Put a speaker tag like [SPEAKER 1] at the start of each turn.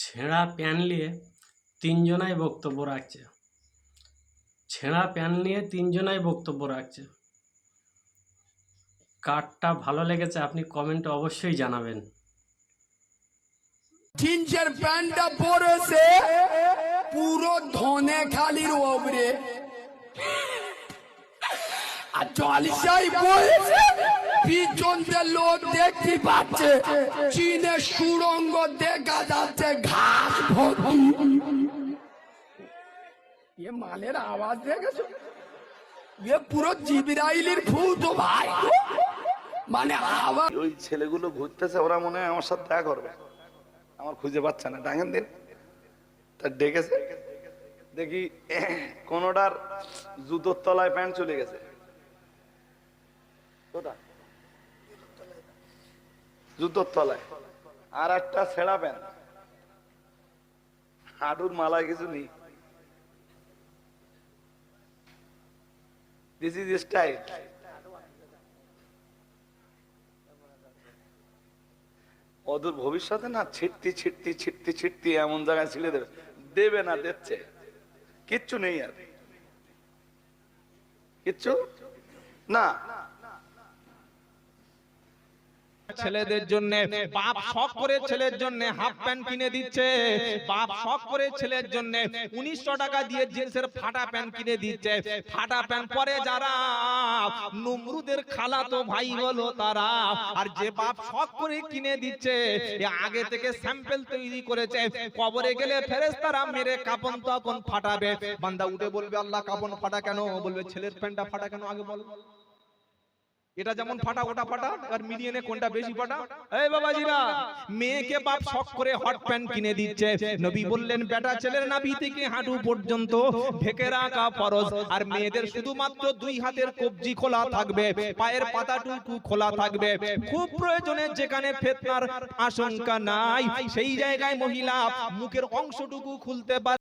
[SPEAKER 1] ছেঁড়া প্যান নিয়ে তিনজনাই বক্তব্য রাখছে। ছেঁড়া প্যান নিয়ে তিনজনাই বক্তব্য রাখছে। কারটা ভালো লেগেছে, আপনি কমেন্টে অবশ্যই জানাবেন।
[SPEAKER 2] জিন্সের প্যান্টটা পরেছে পুরো ধনে খালির ওপরে। আর জলিসাই বলেছে পিছন লোক দেখতে পাচ্ছে। চীনের সুরঙ্গ দেখা যাচ্ছে, ঘাস ভর্তি। এ মালের আওয়াজ দেখেছ? এ পুরো জিবরাইলের ভূত ভাই। মানে আওয়াজ
[SPEAKER 3] ওই ছেলেগুলো ঘুরতেছে, ওরা মনে হয় আমার সাথে দেখা করবে। আমার খুঁজে পাচ্ছে না। ডাঙেন দিন। তা ডেকেছে। দেখি কোনোটার জুতোর তলায় প্যান্ট চলে গেছে। কোথা জুতোর তলায়। আর একটা ছেঁড়া প্যান্ট। হাঁটুর মালায় কিছু নেই। দিস ইজ স্টাইল অদূর ভবিষ্যতে না ছিটতি ছিটতি ছিটতি ছিটতি এমন জায়গায় ছিঁড়ে দেবে। দেবে না দেখছে কিচ্ছু নেই আর। কিচ্ছু? না।
[SPEAKER 4] ছেলেদের জন্য, বাপ শখ করে ছেলের জন্য হাফ প্যান্ট কিনে দিচ্ছে। বাপ শখ করে ছেলের জন্য উনিশশো টাকা দিয়ে জিন্সের ফাটা প্যান্ট কিনে দিচ্ছে। ফাটা প্যান্ট পরে যারা, নমরুদের খালাতো ভাই হলো তারা। আর যে বাপ শখ করে কিনে দিচ্ছে আগে থেকে স্যাম্পেল তৈরি করেছে। কবরে গেলে ফেরেশতারা মেরে কাপন তখন ফাটাবে। বান্দা উঠে বলবে, আল্লাহ কাপন ফাটা কেন? বলবে, ছেলের প্যান্টটা ফাটা কেন? আগে বল। এটা যেমন ফাটা ওটা ফাটা আর মিলিয়নে কোনটা বেশি ফাটা? এই বাবাজিরা মেয়েকে বাপ শখ করে হট প্যান্ট কিনে দিচ্ছে। নবী বললেন বেটা ছেলের নাভি থেকে হাঁটু পর্যন্ত ঢেকে রাখা ফরজ। আর মেয়েদের শুধুমাত্র দুই হাতের কবজি খোলা থাকবে পায়ের পাতাটুকু খোলা থাকবে। খুব প্রয়োজনে যেখানে ফেতনার আশঙ্কা নাই সেই জায়গায় মহিলা মুখের অংশটুকু খুলতে পারে।